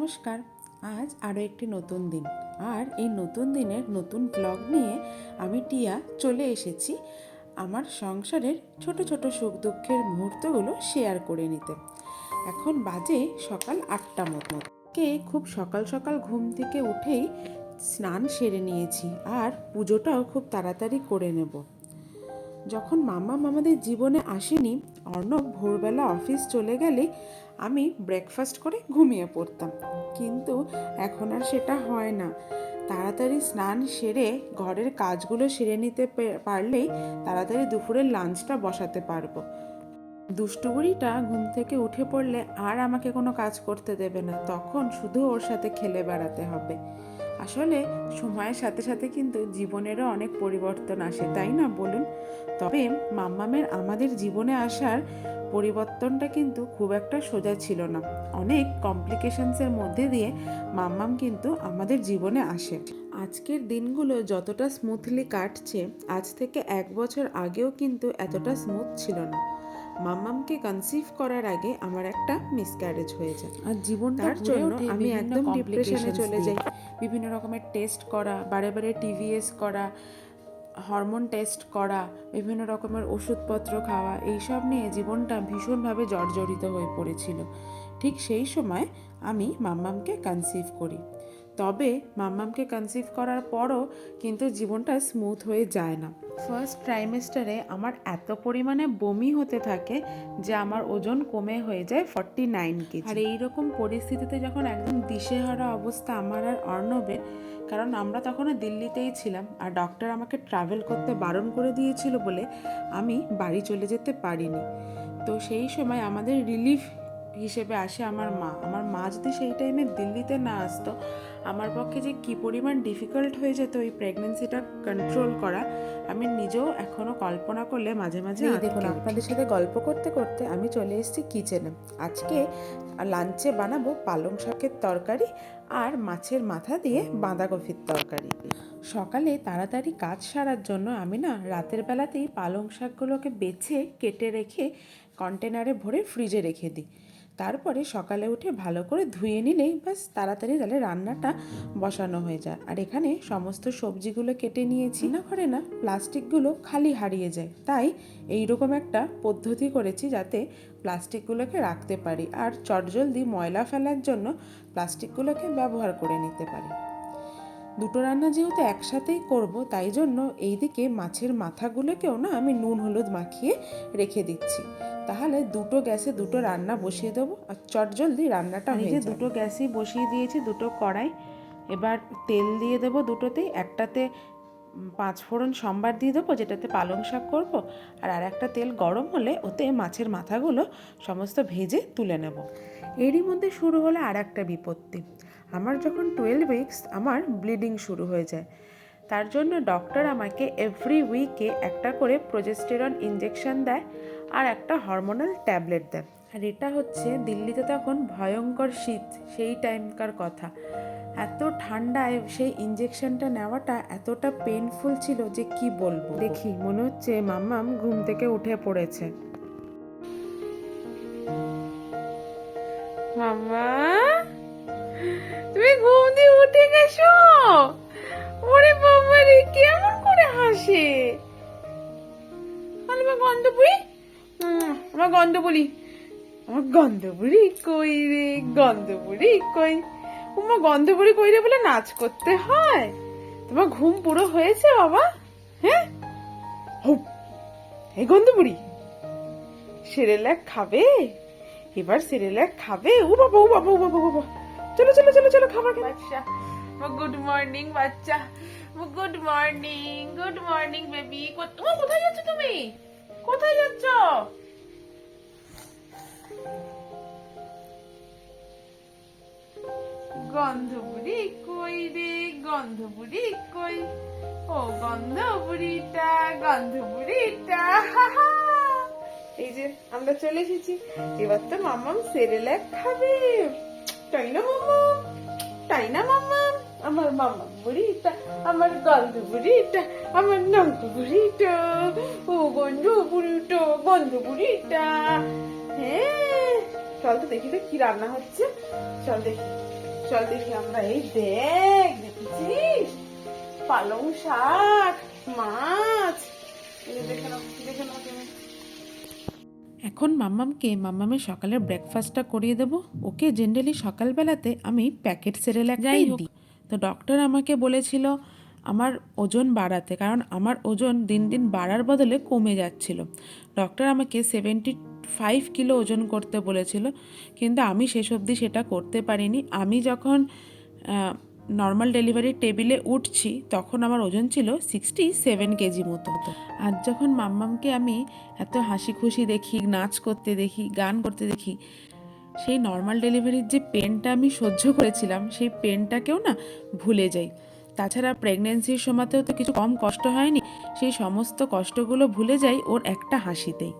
নমস্কার। আজ আরও একটি নতুন দিন। আর এই নতুন দিনের নতুন ব্লগ নিয়ে আমি টিয়া চলে এসেছি আমার সংসারের ছোট ছোট সুখ দুঃখের মুহূর্তগুলো শেয়ার করে নিতে। এখন বাজে সকাল আটটা মতো কে খুব সকাল সকাল ঘুম থেকে উঠেই স্নান সেরে নিয়েছি আর পুজোটাও খুব তাড়াতাড়ি করে নেব। যখন মাম্মাম আমাদের জীবনে আসেনি, অর্ণব ভোরবেলা অফিস চলে গেলে আমি ব্রেকফাস্ট করে ঘুমিয়ে পড়তাম। কিন্তু এখন আর সেটা হয় না। তাড়াতাড়ি স্নান সেরে ঘরের কাজগুলো সেরে নিতে পারলেই তাড়াতাড়ি দুপুরের লাঞ্চটা বসাতে পারব। দুষ্টুগুড়িটা ঘুম থেকে উঠে পড়লে আর আমাকে কোনো কাজ করতে দেবে না। তখন শুধু ওর সাথে খেলে বেড়াতে হবে। আসলে সময়ের সাথে সাথে কিন্তু জীবনেরও অনেক পরিবর্তন আসে, তাই না? বলুন। তবে মাম্মামের আমাদের জীবনে আসার পরিবর্তনটা কিন্তু খুব একটা সোজা ছিল না। অনেক কমপ্লিকেশনসের মধ্যে দিয়ে মাম্মাম কিন্তু আমাদের জীবনে আসে। আজকের দিনগুলো যতটা স্মুথলি কাটছে, আজ থেকে এক বছর আগেও কিন্তু এতটা স্মুথ ছিল না। মাম্মামকে কনসিভ করার আগে আমার একটা মিসক্যারেজ হয়ে যায়। আর জীবনটার জন্য আমি একদম ডিপ্রেশনে চলে যাই। বিভিন্ন রকমের টেস্ট করা বারে বারে টিভিএস করা হরমোন টেস্ট করা বিভিন্ন রকমের ওষুধপত্র খাওয়া এইসব নিয়ে জীবনটা ভীষণভাবে জর্জরিত হয়ে পড়েছিল। ঠিক সেই সময় আমি মাম্মামকে কনসিভ করি। তবে মাম্মামকে কনসিভ করার পরও কিন্তু জীবনটা স্মুথ হয়ে যায় না। ফার্স্ট ট্রাইমেস্টারে আমার এত পরিমাণে বমি হতে থাকে যে আমার ওজন কমে হয়ে যায় ফর্টি নাইন কেজি। আর এইরকম পরিস্থিতিতে যখন একদম দিশেহারা অবস্থা আমার আর অর্ণবের কারণ আমরা তখনও দিল্লিতেই ছিলাম আর ডক্টর আমাকে ট্রাভেল করতে বারণ করে দিয়েছিল বলে আমি বাড়ি চলে যেতে পারিনি। তো সেই সময় আমাদের রিলিফ হিসেবে আসে আমার মা। আমার মা যদি সেই টাইমে দিল্লিতে না আসতো আমার পক্ষে যে কী পরিমাণ ডিফিকাল্ট হয়ে যেত এই প্রেগনেন্সিটা কন্ট্রোল করা আমি নিজেও এখনও কল্পনা করলে মাঝে মাঝে দেখুন আপনাদের সাথে গল্প করতে করতে আমি চলে এসেছি কিচেনে আজকে লাঞ্চে বানাবো পালং শাকের তরকারি আর মাছের মাথা দিয়ে বাঁধাকপির তরকারি। সকালে তাড়াতাড়ি কাজ সারার জন্য আমি না রাতের বেলাতেই পালং শাকগুলোকে বেছে কেটে রেখে কন্টেনারে ভরে ফ্রিজে রেখে দিই। তারপরে সকালে উঠে ভালো করে ধুয়ে নিলেই ব্যাস তাড়াতাড়ি তাহলে রান্নাটা বসানো হয়ে যায়। আর এখানে সমস্ত সবজিগুলো কেটে নিয়েছি। না করে না, প্লাস্টিকগুলো খালি হারিয়ে যায়। তাই এই রকম একটা পদ্ধতি করেছি যাতে প্লাস্টিকগুলোকে রাখতে পারি আর চটজলদি ময়লা ফেলার জন্য প্লাস্টিকগুলোকে ব্যবহার করে নিতে পারি। দুটো রান্না যেহেতু একসাথেই করব, তাই জন্য এইদিকে মাছের মাথাগুলোকেও না আমি নুন, হলুদ মাখিয়ে রেখে দিচ্ছি। তাহলে দুটো গ্যাসে দুটো রান্না বসিয়ে দেবো। আর চটজলদি রান্নাটা হয়ে যে দুটো গ্যাসই বসিয়ে দিয়েছি দুটো কড়াই। এবার তেল দিয়ে দেবো দুটোতেই। একটাতে পাঁচ ফোড়ন সম্বার দিয়ে দেবো যেটাতে পালং শাক করব। আর আর একটা তেল গরম হলে ওতে মাছের মাথাগুলো সমস্ত ভেজে তুলে নেব। এরই মধ্যে শুরু হলো আর একটা বিপত্তি। আমার যখন টুয়েলভ উইকস আমার ব্লিডিং শুরু হয়ে যায়। তার জন্য ডক্টর আমাকে এভরি উইকে একটা করে প্রোজেস্টেরন ইঞ্জেকশন দেয়। আর একটা হরমোনাল ট্যাবলেট দেয়। আর এটা হচ্ছে দিল্লিতে তখন ভয়ঙ্কর শীত, সেই টাইমকার কথা। এত ঠান্ডায় সেই ইঞ্জেকশনটা নেওয়াটা এতটা পেনফুল ছিল যে কি বলব? দেখি, মনে হচ্ছে মাম্মাম ঘুম থেকে উঠে পড়েছে। মামা তুমি ঘুম দিয়ে উঠে গেছো? ওরে বাবা রে কেমন করে হাসে? আমার গন্ধ উম, আমার গন্ধ গন্ধপুরি কই রে গন্ধপুরি কই। তোমার গন্ধপুরি কই রে বলে নাচ করতে হয়। তোমার ঘুম পুরো হয়েছে বাবা? হ্যাঁ? হুপ, এই গন্ধপুরি সেরেলাক খাবে? এবার সেরেলাক খাবে? ও বাবা ও বাবা ও বাবা বাবা। চলো চলো চলো চলো খাবার বাচ্চা গুড মর্নিং বাচ্চা। Good morning good morning baby. কোথায় যাচ্ছ তুমি? কোথায় যাচ্ছ? গন্ধপুরি কই রে গন্ধপুরি কই? ও গন্ধপুরিটা গন্ধপুরিটা এই যে আমরা চলে এসেছি। এবার তো মামাম সেরেলাক খাবে। তাই না মামাম? তাই না মামাম? আমার মামা বুড়িটা আমার গন্ধ বুড়িটা আমার নঙ্ক বুড়িটা ও গন্ধ বুড়িটা গন্ধ বুড়িটা হ্যাঁ চল তো দেখি তো কি রান্না হচ্ছে। চল দেখি। চল দেখি আমরা এই দেখ দেখেছিস? পালং শাক মাছ। দেখে নাও দেখে নাও তুমি। এখন মাম্মামকে মাম্মামের সকালের ব্রেকফাস্টটা করিয়ে দেবো। ওকে জেনারেলি সকালবেলাতে আমি প্যাকেট সেরেল যাই দিই তো ডক্টর আমাকে বলেছিল আমার ওজন বাড়াতে। কারণ আমার ওজন দিন দিন বাড়ার বদলে কমে যাচ্ছিল। ডক্টর আমাকে সেভেন্টি ফাইভ কিলো ওজন করতে বলেছিল, কিন্তু আমি শেষ অবধি সেটা করতে পারিনি। আমি যখন নর্মাল ডেলিভারির টেবিলে উঠছি, তখন আমার ওজন ছিল সিক্সটি সেভেন কেজি মতো। আর যখন মাম্মামকে আমি এত হাসি খুশি দেখি, নাচ করতে দেখি, গান করতে দেখি, সেই নর্মাল ডেলিভারির যে পেনটা আমি সহ্য করেছিলাম, সেই পেনটাকেও না ভুলে যাই। তাছাড়া প্রেগনেন্সির সময়তেও তো কিছু কম কষ্ট হয়নি, সেই সমস্ত কষ্টগুলো ভুলে যাই ওর একটা হাসিতেই।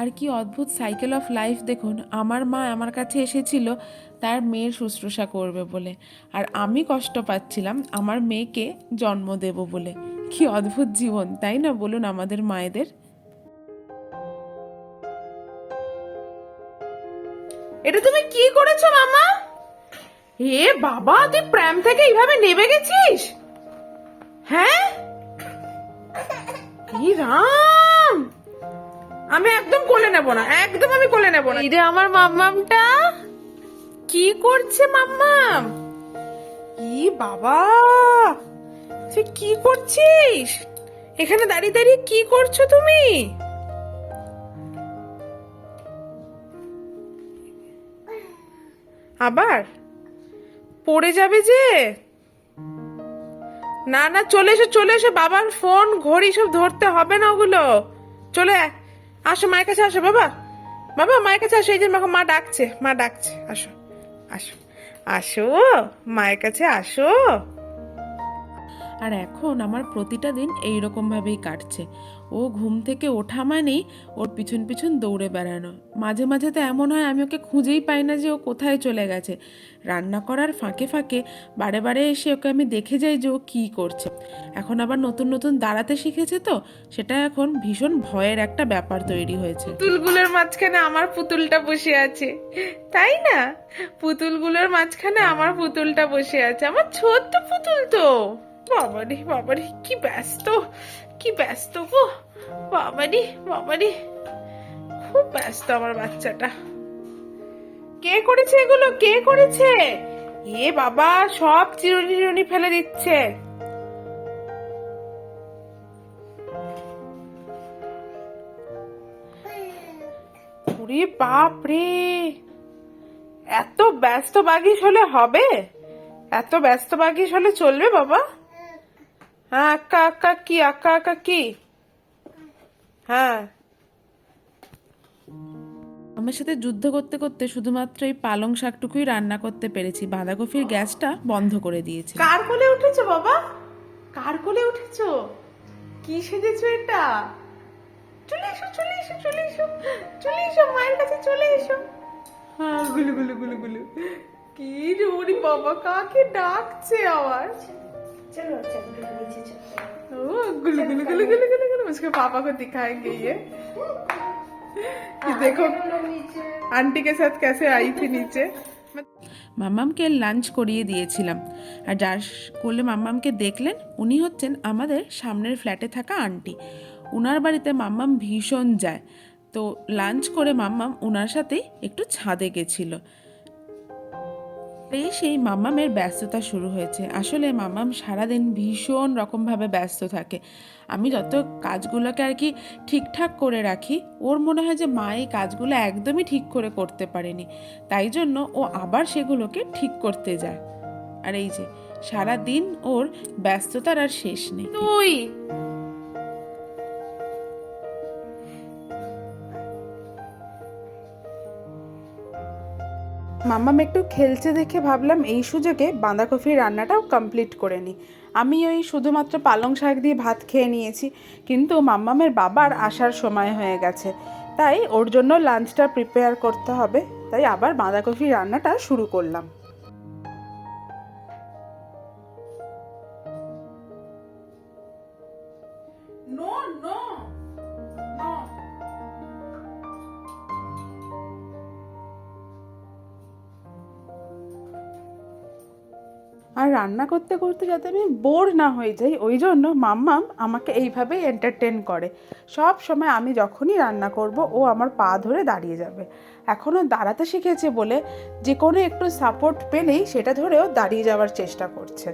আর কি অদ্ভুত সাইকেল অফ লাইফ দেখুন, আমার মা আমার কাছে এসেছিল, তার মেয়ের শুশ্রূষা করবে বলে। আর আমি কষ্ট পাচ্ছিলাম, আমার মেয়েকে জন্ম দেব বলে। কি অদ্ভুত জীবন, তাই না? বলুন আমাদের মায়েদের। এটা তুমি কি করেছ, মামা? এ বাবা, তুই প্র্যাম থেকে এইভাবে নেমে গেছিস? হ্যাঁ? রাম! আমি একদম কোলে নেব না একদম আমি কোলে নেব না। ইরে আমার মাম্মামটা? কি করছে মাম্মাম? ই বাবা তুই কি করছিস? এখানে দাঁড়িয়ে দাঁড়িয়ে কি করছ তুমি? আবার? পড়ে যাবে যে? না না চলে এসো চলে এসো বাবার ফোন ঘড়ি সব ধরতে হবে না ওগুলো। চলে। আসো, মায়ের কাছে আসো, বাবা। বাবা, মায়ের কাছে আসো, এই যে মা ডাকছে মা ডাকছে। আসো আসো। আসো, মায়ের কাছে আসো। আর এখন আমার প্রতিটা দিন এই রকমভাবেই কাটছে। ও ঘুম থেকে ওঠা মানেই ওর পিছন পিছন দৌড়ে বেড়ানো। মাঝে মাঝে তো এমন হয় আমি ওকে খুঁজেই পাই না যে ও কোথায় চলে গেছে। রান্না করার ফাঁকে ফাঁকে বারে বারে এসে ওকে আমি দেখে যাই যে ও কী করছে। এখন আবার নতুন নতুন দাঁড়াতে শিখেছে তো, সেটা এখন ভীষণ ভয়ের একটা ব্যাপার তৈরি হয়েছে। পুতুলগুলোর মাঝখানে আমার পুতুলটা বসে আছে। তাই না? পুতুলগুলোর মাঝখানে আমার পুতুলটা বসে আছে। আমার ছোট্ট পুতুল তো। বাবারে বাবারে কি ব্যস্ত কি ব্যস্ত গো। বাবারে বাবারে খুব ব্যস্ত আমার বাচ্চাটা। কে করেছে এগুলো? কে করেছে? এ বাবা, সব চিরুনি চিরুনি ফেলে দিচ্ছে। ওরে বাপ রে, এত ব্যস্ত বাগিস হলে হবে? এত ব্যস্ত বাগিস হলে চলবে বাবা? হ্যাঁ আক্কা আক্কা কি আক্কা আক্কা কি? হ্যাঁ। আমার সাথে যুদ্ধ করতে করতে শুধুমাত্র এই পালং শাকটুকুই রান্না করতে পেরেছি। বাঁধাকপির গ্যাসটা বন্ধ করে দিয়েছি। কার কোলে উঠেছো বাবা? কার কোলে উঠেছো? কি সেজেছো এটা? চলে এসো চলে এসো চলে এসো চলে এসো মায়ের কাছে চলে এসো। হ্যাঁ গুলু গুলু গুলু গুলু। কি রে বাবা কাকে ডাকছে আবার चलो चलो नीचे चलो ओ गुलू गुलू गुलू गुलू गुलू गुलू उसके पापा को दिखाएंगे ये कि देखो नीचे आंटी के साथ कैसे आई थी नीचे মাম্মামকে লাঞ্চ করিয়ে দিয়েছিলাম আর যার কোলে মাম্মামকে দেখলেন উনি হচ্ছেন আমাদের সামনের ফ্ল্যাটে থাকা আন্টি উনার বাড়িতে মাম্মাম ভীষণ যায় তো লাঞ্চ করে মাম্মাম ওনার সাথেই একটু ছাদে গেছিল এই সেই মাম্মামের ব্যস্ততা শুরু হয়েছে। আসলে মাম্মাম সারাদিন ভীষণ রকমভাবে ব্যস্ত থাকে। আমি যত কাজগুলোকে আর কি ঠিকঠাক করে রাখি, ওর মনে হয় যে মা এই কাজগুলো একদমই ঠিক করে করতে পারেনি। তাই জন্য ও আবার সেগুলোকে ঠিক করতে যায়। আর এই যে, সারাদিন ওর ব্যস্ততার আর শেষ নেই। তুই! মাম্মাম একটু খেলছে দেখে ভাবলাম এই সুযোগে বাঁধাকপির রান্নাটাও কমপ্লিট করে নিই। আমি ওই শুধুমাত্র পালং শাক দিয়ে ভাত খেয়ে নিয়েছি, কিন্তু মাম্মামের বাবার আসার সময় হয়ে গেছে। তাই ওর জন্য লাঞ্চটা প্রিপেয়ার করতে হবে, তাই আবার বাঁধাকপির রান্নাটা শুরু করলাম। রান্না করতে করতে যাতে আমি বোর না হয়ে যাই, ওই জন্য মাম্মাম আমাকে এইভাবেই এন্টারটেন করে। সব সময় আমি যখনই রান্না করব, ও আমার পা ধরে দাঁড়িয়ে যাবে। এখনও দাঁড়াতে শিখেছে বলে যে কোনো একটু সাপোর্ট পেলেই সেটা ধরেও দাঁড়িয়ে যাওয়ার চেষ্টা করছে।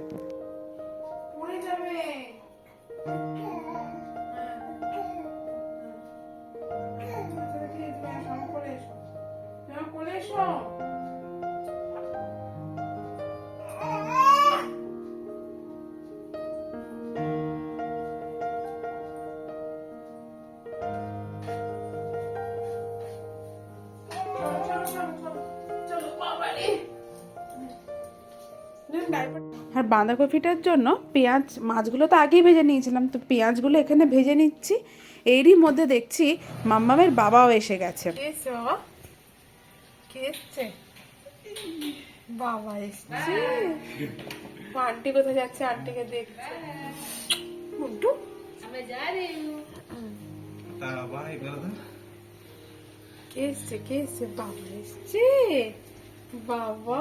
বাঁধাকপিটার জন্য পেঁয়াজ, মাছগুলো তো আগেই ভেজে নিয়েছিলাম, তো পেঁয়াজগুলো এখানে ভেজে নিচ্ছি। এরই মধ্যে দেখছি মাম্মামের বাবাও এসে গেছে। বাবা বাবা কোথায় যাচ্ছে? দেখছে। বাবা বাবা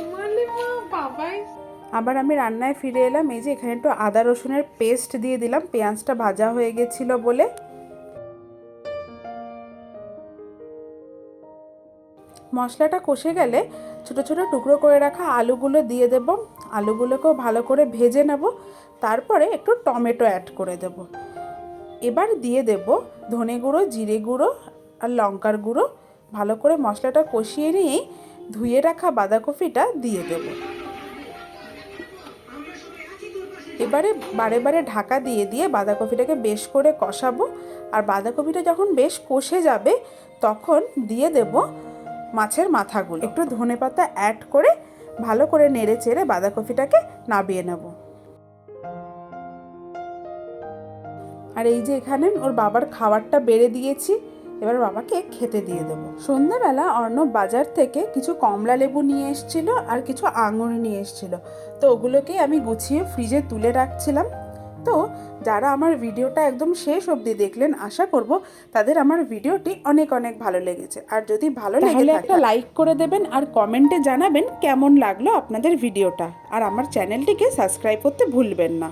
উমালে মা বাবা এসছে। আবার আমি রান্নায় ফিরে এলাম, এই যে এখানে একটু আদা রসুনের পেস্ট দিয়ে দিলাম, পেঁয়াজটা ভাজা হয়ে গেছিল বলে। মশলাটা কষে গেলে ছোট ছোট টুকরো করে রাখা আলুগুলো দিয়ে দেব, আলুগুলোকেও ভালো করে ভেজে নেব, তারপরে একটু টমেটো অ্যাড করে দেব। এবার দিয়ে দেব ধনে গুঁড়ো, জিরে গুঁড়ো আর লঙ্কার গুঁড়ো, ভালো করে মশলাটা কষিয়ে নিয়েই ধুয়ে রাখা বাঁধাকপিটা দিয়ে দেবো। এবারে বারে বারে ঢাকা দিয়ে দিয়ে বাঁধাকপিটাকে বেশ করে কষাবো। আর বাঁধাকপিটা যখন বেশ কষে যাবে, তখন দিয়ে দেব মাছের মাথাগুলো। একটু ধনে পাতা অ্যাড করে ভালো করে নেড়ে চেড়ে বাঁধাকপিটাকে নাবিয়ে নেব। আর এই যে এখানে ওর বাবার খাবারটা বেড়ে দিয়েছি। এবার বাবাকে খেতে দিয়ে দেবো। সন্ধ্যাবেলা অর্ণব বাজার থেকে কিছু কমলা লেবু নিয়ে এসেছিল আর কিছু আঙুর নিয়ে এসেছিল। তো ওগুলোকেই আমি গুছিয়ে ফ্রিজে তুলে রাখছিলাম। তো যারা আমার ভিডিওটা একদম শেষ অবধি দেখলেন আশা করব তাদের আমার ভিডিওটি অনেক অনেক ভালো লেগেছে। আর যদি ভালো লাগে একটা লাইক করে দেবেন আর কমেন্টে জানাবেন কেমন লাগল আপনাদের ভিডিওটা। আর আমার চ্যানেলটিকে সাবস্ক্রাইব করতে ভুলবেন না।